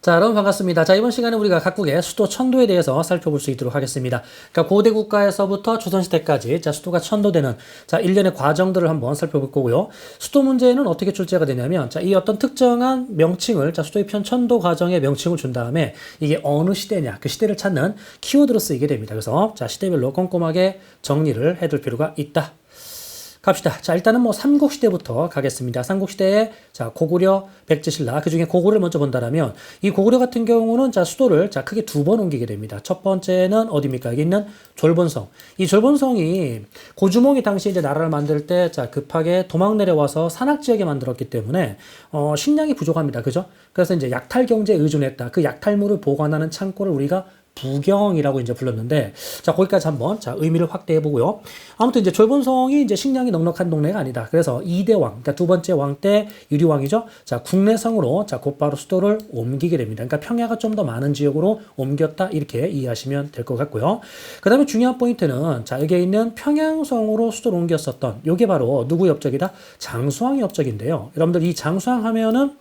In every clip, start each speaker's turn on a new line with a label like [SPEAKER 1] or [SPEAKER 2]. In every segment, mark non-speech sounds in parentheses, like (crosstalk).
[SPEAKER 1] 자, 여러분 반갑습니다. 자, 이번 시간에 우리가 각국의 수도 천도에 대해서 살펴볼 수 있도록 하겠습니다. 그러니까 고대 국가에서부터 조선시대까지 자, 수도가 천도되는 자, 일련의 과정들을 한번 살펴볼 거고요. 수도 문제는 어떻게 출제가 되냐면 자, 이 어떤 특정한 명칭을 자, 수도의 편 천도 과정에 명칭을 준 다음에 이게 어느 시대냐, 그 시대를 찾는 키워드로 쓰이게 됩니다. 그래서 자, 시대별로 꼼꼼하게 정리를 해둘 필요가 있다. 갑시다. 자, 일단은 뭐 삼국시대부터 가겠습니다. 삼국시대에 자, 고구려, 백제신라, 그 중에 고구려를 먼저 본다라면 이 고구려 같은 경우는 자, 수도를 자, 크게 두 번 옮기게 됩니다. 첫 번째는 어디입니까? 여기 있는 졸본성. 이 졸본성이 고주몽이 당시 이제 나라를 만들 때 자, 급하게 도망 내려와서 산악 지역에 만들었기 때문에 어, 식량이 부족합니다. 그죠? 그래서 이제 약탈 경제에 의존했다. 그 약탈물을 보관하는 창고를 우리가 부경이라고 이제 불렀는데 자 거기까지 한번 자 의미를 확대해 보고요. 아무튼 이제 졸본성이 이제 식량이 넉넉한 동네가 아니다. 그래서 이대 왕, 그러니까 두 번째 왕 때 유리왕이죠. 자 국내성으로 자 곧바로 수도를 옮기게 됩니다. 그러니까 평야가 좀 더 많은 지역으로 옮겼다 이렇게 이해하시면 될 것 같고요. 그다음에 중요한 포인트는 자 여기에 있는 평양성으로 수도를 옮겼었던 요게 바로 누구 엽적이다? 장수왕의 엽적인데요. 여러분들 이 장수왕 하면은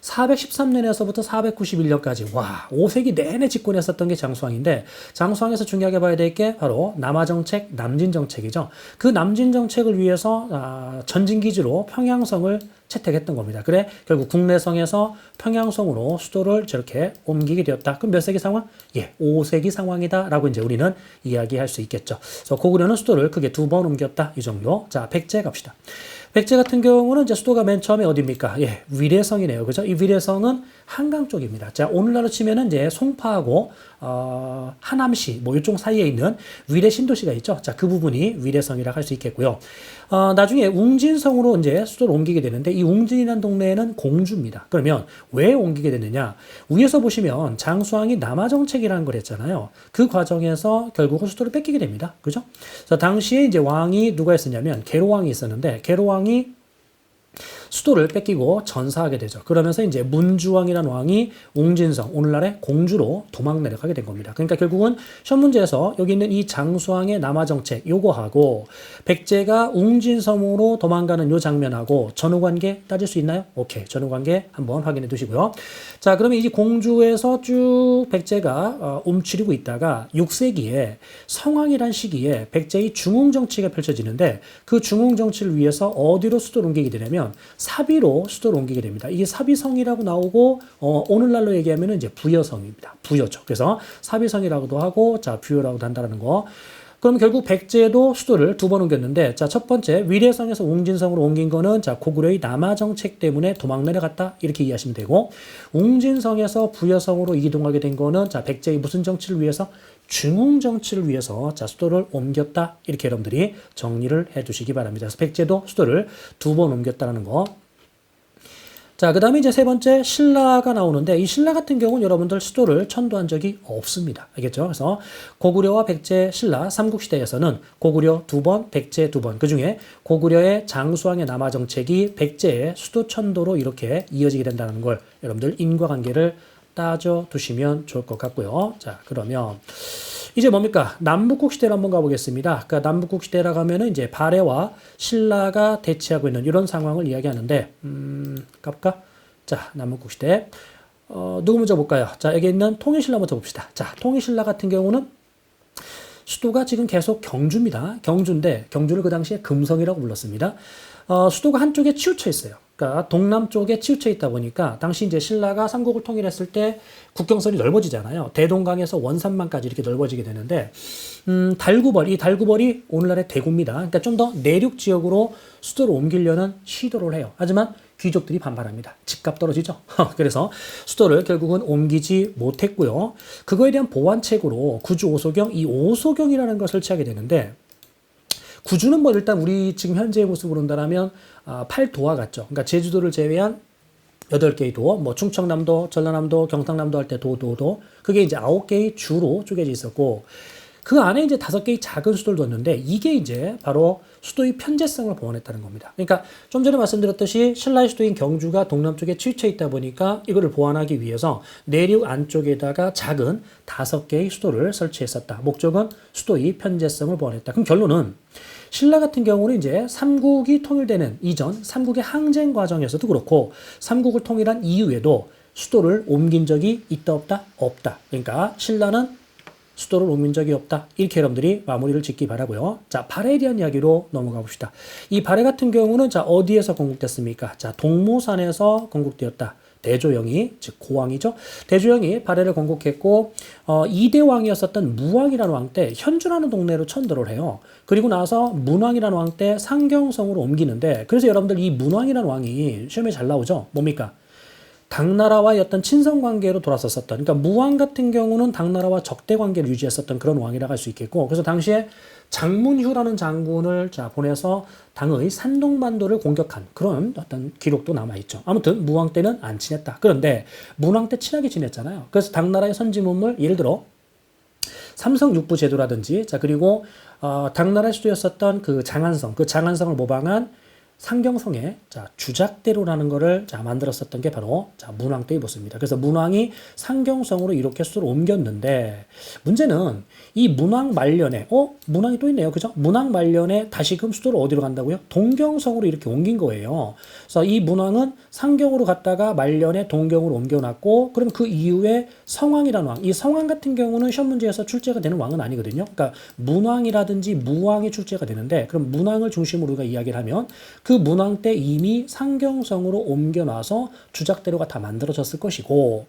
[SPEAKER 1] 413년에서부터 491년까지 와 5세기 내내 집권했었던 게 장수왕인데 장수왕에서 중요하게 봐야 될 게 바로 남하정책, 남진 정책이죠. 그 남진 정책을 위해서 아, 전진 기지로 평양성을 채택했던 겁니다. 그래 결국 국내성에서 평양성으로 수도를 저렇게 옮기게 되었다. 그럼 몇 세기 상황? 예, 5세기 상황이다라고 이제 우리는 이야기할 수 있겠죠. 그래서 고구려는 수도를 크게 두 번 옮겼다. 이 정도. 자, 백제 갑시다. 백제 같은 경우는 이제 수도가 맨 처음에 어디입니까? 예, 위례성이네요. 그죠? 이 위례성은 한강 쪽입니다. 자, 오늘날로 치면은 이제 송파하고, 어, 하남시, 뭐 이쪽 사이에 있는 위례 신도시가 있죠. 자, 그 부분이 위례성이라고 할 수 있겠고요. 어, 나중에 웅진성으로 이제 수도를 옮기게 되는데 이 웅진이라는 동네에는 공주입니다. 그러면 왜 옮기게 됐느냐? 위에서 보시면 장수왕이 남하 정책이라는 걸 했잖아요. 그 과정에서 결국은 수도를 뺏기게 됩니다. 그죠? 그래서 당시에 이제 왕이 누가 있었냐면 계로왕이 있었는데 계로왕이 수도를 뺏기고 전사하게 되죠. 그러면서 이제 문주왕이라는 왕이 웅진성, 오늘날의 공주로 도망 내려가게 된 겁니다. 그러니까 결국은 시험 문제에서 여기 있는 이 장수왕의 남하 정책 요거하고 백제가 웅진성으로 도망가는 요 장면하고 전후 관계 따질 수 있나요? 오케이. 전후 관계 한번 확인해 두시고요. 자, 그러면 이제 공주에서 쭉 백제가 어, 움츠리고 있다가 6세기에 성왕이란 시기에 백제의 중흥 정치가 펼쳐지는데 그 중흥 정치를 위해서 어디로 수도를 옮기게 되냐면 사비로 수도를 옮기게 됩니다. 이게 사비성이라고 나오고 어, 오늘날로 얘기하면 이제 부여성입니다. 부여죠. 그래서 사비성이라고도 하고 자 부여라고도 한다는 거. 그럼 결국 백제도 수도를 두 번 옮겼는데 자 첫 번째 위례성에서 웅진성으로 옮긴 거는 자 고구려의 남하 정책 때문에 도망 내려갔다 이렇게 이해하시면 되고 웅진성에서 부여성으로 이동하게 된 거는 자 백제의 무슨 정치를 위해서 중흥 정치를 위해서 자 수도를 옮겼다 이렇게 여러분들이 정리를 해두시기 바랍니다. 그래서 백제도 수도를 두 번 옮겼다는 거. 자, 그 다음에 이제 세 번째 신라가 나오는데 이 신라 같은 경우는 여러분들 수도를 천도한 적이 없습니다. 알겠죠? 그래서 고구려와 백제, 신라 삼국시대에서는 고구려 두 번, 백제 두 번. 그 중에 고구려의 장수왕의 남하 정책이 백제의 수도 천도로 이렇게 이어지게 된다는 걸 여러분들 인과관계를 따져 두시면 좋을 것 같고요. 자, 그러면 이제 뭡니까? 남북국 시대로 한번 가보겠습니다. 그러니까 남북국 시대라 가면은 이제 발해와 신라가 대치하고 있는 이런 상황을 이야기하는데, 음, 가볼까? 자, 남북국 시대. 어, 누구 먼저 볼까요? 자, 여기 있는 통일신라부터 봅시다. 자, 통일신라 같은 경우는 수도가 지금 계속 경주입니다. 경주인데, 경주를 그 당시에 금성이라고 불렀습니다. 어, 수도가 한쪽에 치우쳐 있어요. 그러니까 동남쪽에 치우쳐 있다 보니까 당시 이제 신라가 삼국을 통일했을 때 국경선이 넓어지잖아요. 대동강에서 원산만까지 이렇게 넓어지게 되는데 음, 달구벌 이 달구벌이 오늘날의 대구입니다. 그러니까 좀 더 내륙 지역으로 수도를 옮기려는 시도를 해요. 하지만 귀족들이 반발합니다. 집값 떨어지죠. (laughs) 그래서 수도를 결국은 옮기지 못했고요. 그거에 대한 보완책으로 구주 오소경 이 오소경이라는 걸 설치하게 되는데 구주는 뭐 일단 우리 지금 현재의 모습으로 본다면 아, 팔도와 같죠. 그러니까 제주도를 제외한 여덟 개의 도, 뭐 충청남도, 전라남도, 경상남도 할 때 도 도 도 그게 이제 아홉 개의 주로 쪼개져 있었고 그 안에 이제 다섯 개의 작은 수도를 뒀는데 이게 이제 바로 수도의 편제성을 보완했다는 겁니다. 그러니까 좀 전에 말씀드렸듯이 신라의 수도인 경주가 동남쪽에 치우쳐 있다 보니까 이거를 보완하기 위해서 내륙 안쪽에다가 작은 다섯 개의 수도를 설치했었다. 목적은 수도의 편제성을 보완했다. 그럼 결론은 신라 같은 경우는 이제 삼국이 통일되는 이전 삼국의 항쟁 과정에서도 그렇고 삼국을 통일한 이후에도 수도를 옮긴 적이 있다 없다 없다. 그러니까 신라는 수도를 옮긴 적이 없다. 이렇게 여러분들이 마무리를 짓기 바라고요. 자, 발해에 대한 이야기로 넘어가 봅시다. 이 발해 같은 경우는 자, 어디에서 건국됐습니까? 자, 동모산에서 건국되었다. 대조영이 즉 고왕이죠. 대조영이 발해를 건국했고 어, 이대 왕이었었던 무왕이라는 왕 때 현주라는 동네로 천도를 해요. 그리고 나서 문왕이라는 왕 때 상경성으로 옮기는데 그래서 여러분들 이 문왕이라는 왕이 시험에 잘 나오죠. 뭡니까? 당나라와의 어떤 친선 관계로 돌아섰었던 그러니까 무왕 같은 경우는 당나라와 적대 관계를 유지했었던 그런 왕이라고 할 수 있겠고 그래서 당시에 장문휴라는 장군을 자 보내서 당의 산동반도를 공격한 그런 어떤 기록도 남아 있죠. 아무튼 무왕 때는 안 친했다. 그런데 문왕 때 친하게 지냈잖아요. 그래서 당나라의 선지 문물 예를 들어 삼성 육부 제도라든지 자 그리고 어, 당나라 수도였었던 그 장안성 그 장안성을 모방한 상경성에 자 주작대로라는 거를 자 만들었었던 게 바로 자 문왕 때의 모습입니다. 그래서 문왕이 상경성으로 이렇게 수도를 옮겼는데 문제는 이 문왕 말년에 어 문왕이 또 있네요, 그죠? 문왕 말년에 다시금 수도를 어디로 간다고요? 동경성으로 이렇게 옮긴 거예요. 그래서 이 문왕은 상경으로 갔다가 말년에 동경으로 옮겨놨고 그럼 그 이후에 성왕이라는 왕, 이 성왕 같은 경우는 시험 문제에서 출제가 되는 왕은 아니거든요. 그러니까 문왕이라든지 무왕이 출제가 되는데 그럼 문왕을 중심으로 우리가 이야기를 하면 그 문왕 때 이미 상경성으로 옮겨놔서 주작대로가 다 만들어졌을 것이고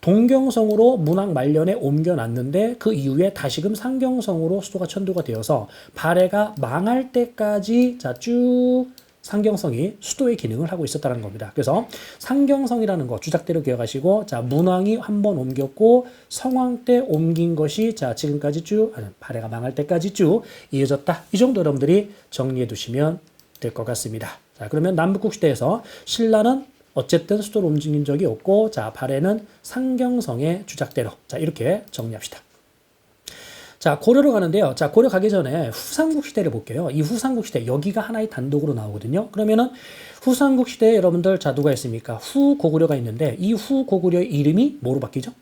[SPEAKER 1] 동경성으로 문왕 말년에 옮겨놨는데 그 이후에 다시금 상경성으로 수도가 천도가 되어서 발해가 망할 때까지 자쭉 상경성이 수도의 기능을 하고 있었다는 겁니다. 그래서 상경성이라는 거 주작대로 기억하시고 자 문왕이 한 번 옮겼고 성왕 때 옮긴 것이 자 지금까지 쭉 발해가 망할 때까지 쭉 이어졌다. 이 정도 여러분들이 정리해 두시면 될 것 같습니다. 자, 그러면 남북국 시대에서 신라는 어쨌든 수도를 움직인 적이 없고, 자, 발해는 상경성의 주작대로. 자, 이렇게 정리합시다. 자, 고려로 가는데요. 자, 고려 가기 전에 후삼국 시대를 볼게요. 이 후삼국 시대, 여기가 하나의 단독으로 나오거든요. 그러면은 후삼국 시대에 여러분들, 자, 누가 있습니까? 후고구려가 있는데, 이 후고구려의 이름이 뭐로 바뀌죠?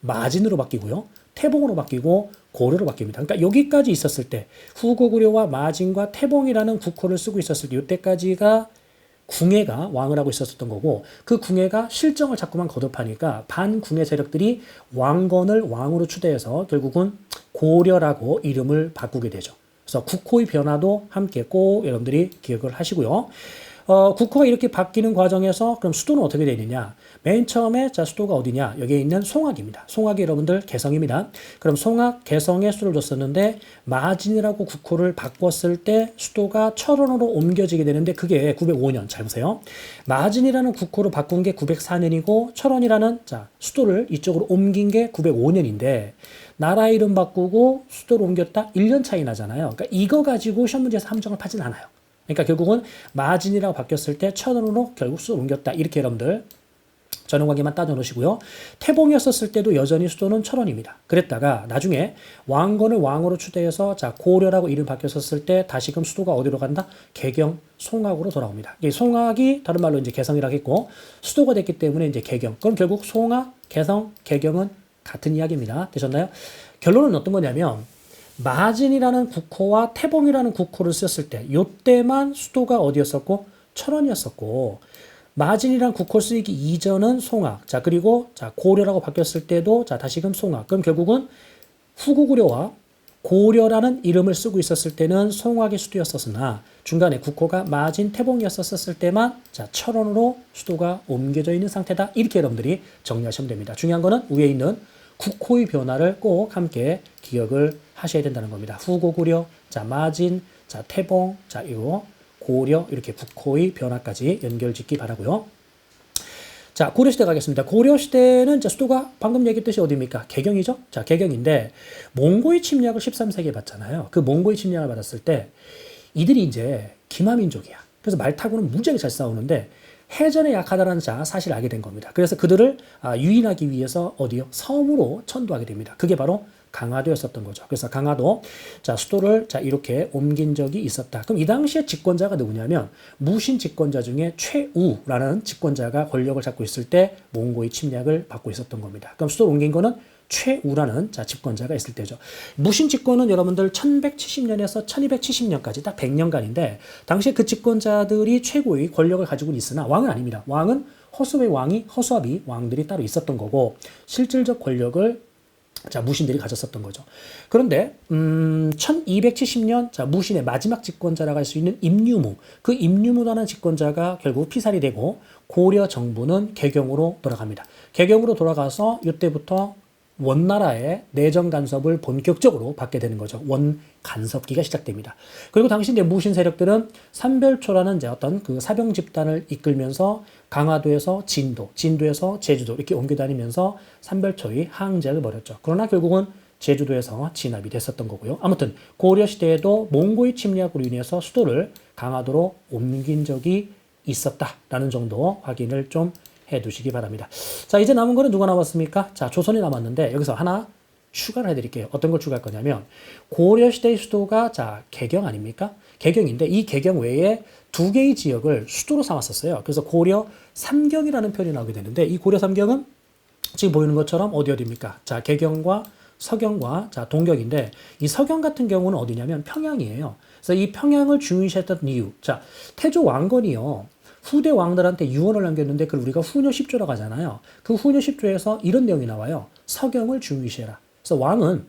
[SPEAKER 1] 마진으로 바뀌고요. 태봉으로 바뀌고 고려로 바뀝니다. 그러니까 여기까지 있었을 때 후고구려와 마진과 태봉이라는 국호를 쓰고 있었을 때 이때까지가 궁예가 왕을 하고 있었던 거고 그 궁예가 실정을 자꾸만 거듭하니까 반궁예 세력들이 왕건을 왕으로 추대해서 결국은 고려라고 이름을 바꾸게 되죠. 그래서 국호의 변화도 함께 꼭 여러분들이 기억을 하시고요. 어, 국호가 이렇게 바뀌는 과정에서 그럼 수도는 어떻게 되느냐? 맨 처음에 자 수도가 어디냐? 여기에 있는 송악입니다. 송악이 여러분들 개성입니다. 그럼 송악 개성에 수를 뒀었는데 마진이라고 국호를 바꿨을 때 수도가 철원으로 옮겨지게 되는데 그게 905년 잘 보세요. 마진이라는 국호로 바꾼 게 904년이고 철원이라는 자 수도를 이쪽으로 옮긴 게 905년인데 나라 이름 바꾸고 수도를 옮겼다 1년 차이 나잖아요. 그러니까 이거 가지고 시험 문제에서 함정을 파진 않아요. 그러니까 결국은 마진이라고 바뀌었을 때 천원으로 결국 수도를 옮겼다. 이렇게 여러분들 전원관계만 따져 놓으시고요. 태봉이었을 때도 여전히 수도는 철원입니다. 그랬다가 나중에 왕건을 왕으로 추대해서 자 고려라고 이름 바뀌었을 때 다시금 수도가 어디로 간다? 개경 송악으로 돌아옵니다. 이 송악이 다른 말로 이제 개성이라고 했고 수도가 됐기 때문에 이제 개경. 그럼 결국 송악, 개성, 개경은 같은 이야기입니다. 되셨나요? 결론은 어떤 거냐면 마진이라는 국호와 태봉이라는 국호를 썼을 때 요때만 수도가 어디였었고 철원이었었고 마진이란 국호 쓰이기 이전은 송악. 자 그리고 자 고려라고 바뀌었을 때도 자 다시금 송악. 그럼 결국은 후고구려와 고려라는 이름을 쓰고 있었을 때는 송악의 수도였었으나 중간에 국호가 마진 태봉이었었을 때만 자 철원으로 수도가 옮겨져 있는 상태다. 이렇게 여러분들이 정리하시면 됩니다. 중요한 거는 위에 있는 국호의 변화를 꼭 함께 기억을 하셔야 된다는 겁니다. 후고구려, 자 마진, 자 태봉, 자 이거 고려 이렇게 국호의 변화까지 연결짓기 바라고요. 자 고려 시대 가겠습니다. 고려 시대는 자 수도가 방금 얘기했듯이 어디입니까? 개경이죠. 자 개경인데 몽고의 침략을 13세기에 받잖아요. 그 몽고의 침략을 받았을 때 이들이 이제 기마민족이야. 그래서 말 타고는 무지하게 잘 싸우는데 해전에 약하다는 자 사실을 알게 된 겁니다. 그래서 그들을 아, 유인하기 위해서 어디요? 섬으로 천도하게 됩니다. 그게 바로 강화도였었던 거죠. 그래서 강화도 자 수도를 자 이렇게 옮긴 적이 있었다. 그럼 이 당시에 집권자가 누구냐면 무신 집권자 중에 최우라는 집권자가 권력을 잡고 있을 때 몽고의 침략을 받고 있었던 겁니다. 그럼 수도를 옮긴 거는 최우라는 자 집권자가 있을 때죠. 무신 집권은 여러분들 1170년에서 1270년까지 딱 100년간인데 당시에 그 집권자들이 최고의 권력을 가지고 있으나 왕은 아닙니다. 왕은 허수아비 왕이 허수아비 왕들이 따로 있었던 거고 실질적 권력을 자, 무신들이 가졌었던 거죠. 그런데 음, 1270년 자, 무신의 마지막 집권자라고 할 수 있는 임유무. 그 임유무라는 집권자가 결국 피살이 되고 고려 정부는 개경으로 돌아갑니다. 개경으로 돌아가서 이때부터 원나라의 내정 간섭을 본격적으로 받게 되는 거죠. 원 간섭기가 시작됩니다. 그리고 당시 이제 무신 세력들은 삼별초라는 이제 어떤 그 사병 집단을 이끌면서 강화도에서 진도, 진도에서 제주도 이렇게 옮겨 다니면서 삼별초의 항쟁을 벌였죠. 그러나 결국은 제주도에서 진압이 됐었던 거고요. 아무튼 고려 시대에도 몽고의 침략으로 인해서 수도를 강화도로 옮긴 적이 있었다라는 정도 확인을 좀 해 두시기 바랍니다. 자, 이제 남은 거는 누가 남았습니까? 자, 조선이 남았는데 여기서 하나 추가를 해 드릴게요. 어떤 걸 추가할 거냐면 고려 시대의 수도가 자 개경 아닙니까? 개경인데 이 개경 외에 두 개의 지역을 수도로 삼았었어요. 그래서 고려 삼경이라는 표현이 나오게 되는데 이 고려 삼경은 지금 보이는 것처럼 어디 어디입니까? 자 개경과 서경과 자 동경인데 이 서경 같은 경우는 어디냐면 평양이에요. 그래서 이 평양을 중요시했던 이유. 자 태조 왕건이요. 후대 왕들한테 유언을 남겼는데 그걸 우리가 후녀 10조라고 하잖아요. 그 후녀 10조에서 이런 내용이 나와요. 서경을 중요시해라. 그래서 왕은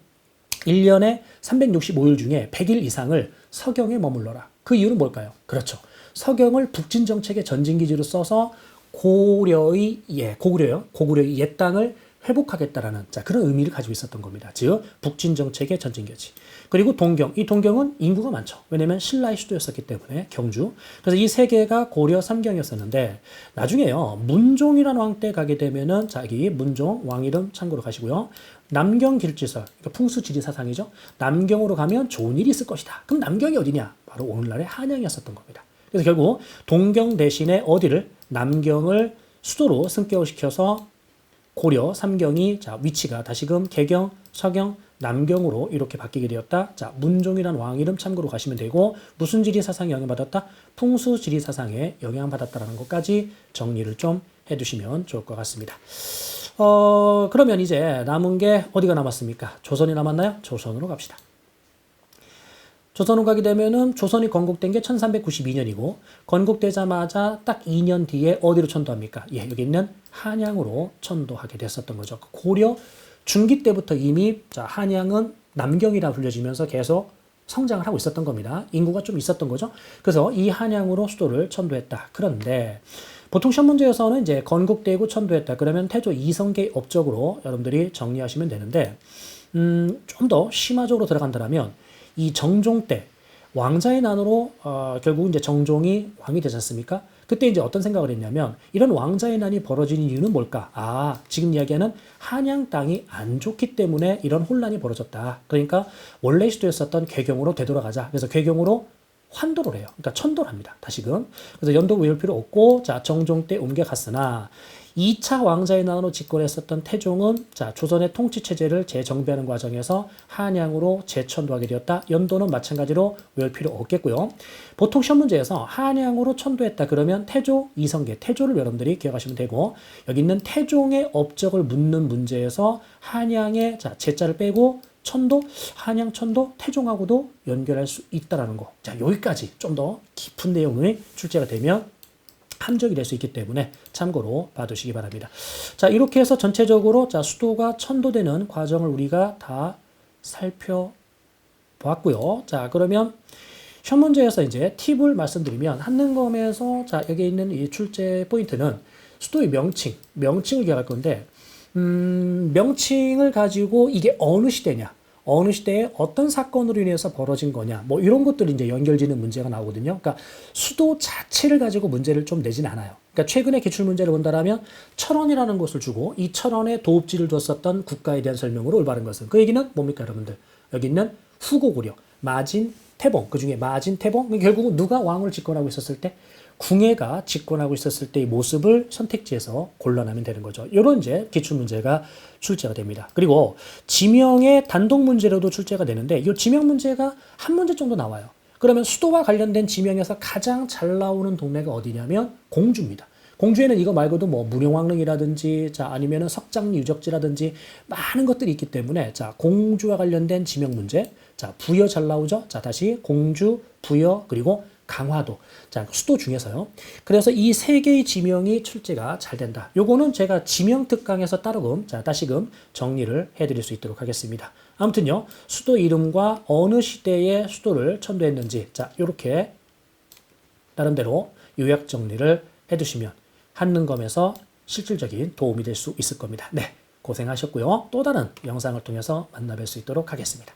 [SPEAKER 1] 1년에 365일 중에 100일 이상을 서경에 머물러라. 그 이유는 뭘까요? 그렇죠. 서경을 북진 정책의 전진기지로 써서 고려의 예, 고구려요. 고구려의 옛 땅을 회복하겠다라는 자 그런 의미를 가지고 있었던 겁니다. 즉 북진 정책의 전진기지. 그리고 동경. 이 동경은 인구가 많죠. 왜냐면 신라의 수도였었기 때문에 경주. 그래서 이 세 개가 고려 삼경이었었는데 나중에요. 문종이라는 왕때 가게 되면은 자기 문종 왕 이름 참고로 가시고요. 남경 길지설. 그러니까 풍수지리 사상이죠. 남경으로 가면 좋은 일이 있을 것이다. 그럼 남경이 어디냐? 바로 오늘날의 한양이었었던 겁니다. 그래서 결국 동경 대신에 어디를 남경을 수도로 승격시켜서 고려 삼경이 자 위치가 다시금 개경, 서경, 남경으로 이렇게 바뀌게 되었다. 자 문종이라는 왕 이름 참고로 가시면 되고 무슨 지리 사상에 영향받았다? 풍수 지리 사상에 영향받았다라는 것까지 정리를 좀 해두시면 좋을 것 같습니다. 어 그러면 이제 남은 게 어디가 남았습니까? 조선이 남았나요? 조선으로 갑시다. 가게 되면은 조선이 건국된 게 1392년이고 건국되자마자 딱 2년 뒤에 어디로 천도합니까? 예, 여기 있는 한양으로 천도하게 됐었던 거죠. 고려 중기 때부터 이미 자, 한양은 남경이라 불려지면서 계속 성장을 하고 있었던 겁니다. 인구가 좀 있었던 거죠. 그래서 이 한양으로 수도를 천도했다. 그런데 보통 시험 문제에서는 이제 건국되고 천도했다. 그러면 태조 이성계 업적으로 여러분들이 정리하시면 되는데 음, 좀 더 심화적으로 들어간다면 이 정종 때 왕자의 난으로 어, 결국 이제 정종이 왕이 되지 않습니까? 그때 이제 어떤 생각을 했냐면 이런 왕자의 난이 벌어지는 이유는 뭘까? 아, 지금 이야기하는 한양 땅이 안 좋기 때문에 이런 혼란이 벌어졌다. 그러니까 원래 시도였었던 개경으로 되돌아가자. 그래서 개경으로 환도를 해요. 그러니까 천도를 합니다. 다시금. 그래서 연도 외울 필요 없고 자, 정종 때 옮겨갔으나 2차 왕자의 난으로 집권했었던 태종은 자, 조선의 통치 체제를 재정비하는 과정에서 한양으로 재천도하게 되었다. 연도는 마찬가지로 외울 필요 없겠고요. 보통 시험 문제에서 한양으로 천도했다 그러면 태조 이성계 태조를 여러분들이 기억하시면 되고 여기 있는 태종의 업적을 묻는 문제에서 한양의 자, 제자를 빼고 천도, 한양 천도, 태종하고도 연결할 수 있다라는 거. 자, 여기까지 좀 더 깊은 내용의 출제가 되면 함정이 될 수 있기 때문에 참고로 봐두시기 바랍니다. 자, 이렇게 해서 전체적으로 자, 수도가 천도되는 과정을 우리가 다 살펴보았고요. 자, 그러면 시험 문제에서 이제 팁을 말씀드리면 한능검에서 자, 여기 있는 이 출제 포인트는 수도의 명칭, 명칭을 기억할 건데 음, 명칭을 가지고 이게 어느 시대냐, 어느 시대에 어떤 사건으로 인해서 벌어진 거냐, 뭐 이런 것들이 이제 연결지는 문제가 나오거든요. 그러니까 수도 자체를 가지고 문제를 좀 내진 않아요. 그러니까 최근에 기출 문제를 본다라면 철원이라는 곳을 주고 이 철원에 도읍지를 뒀었던 국가에 대한 설명으로 올바른 것은 그 얘기는 뭡니까 여러분들? 여기 있는 후고구려, 마진, 태봉 그 중에 마진, 태봉 결국은 누가 왕을 집권하고 있었을 때 궁예가 집권하고 있었을 때의 모습을 선택지에서 골라내면 되는 거죠. 이런 이제 기출 문제가 출제가 됩니다. 그리고 지명의 단독 문제로도 출제가 되는데 이 지명 문제가 한 문제 정도 나와요. 그러면 수도와 관련된 지명에서 가장 잘 나오는 동네가 어디냐면 공주입니다. 공주에는 이거 말고도 뭐 무령왕릉이라든지 자 아니면은 석장리 유적지라든지 많은 것들이 있기 때문에 자 공주와 관련된 지명 문제 자 부여 잘 나오죠. 자 다시 공주 부여 그리고 강화도, 자, 수도 중에서요. 그래서 이 세 개의 지명이 출제가 잘 된다. 요거는 제가 지명 특강에서 따로금, 자, 다시금 정리를 해 드릴 수 있도록 하겠습니다. 아무튼요, 수도 이름과 어느 시대의 수도를 천도했는지, 자, 요렇게 나름대로 요약 정리를 해 두시면 한능검에서 실질적인 도움이 될 수 있을 겁니다. 네, 고생하셨고요. 또 다른 영상을 통해서 만나뵐 수 있도록 하겠습니다.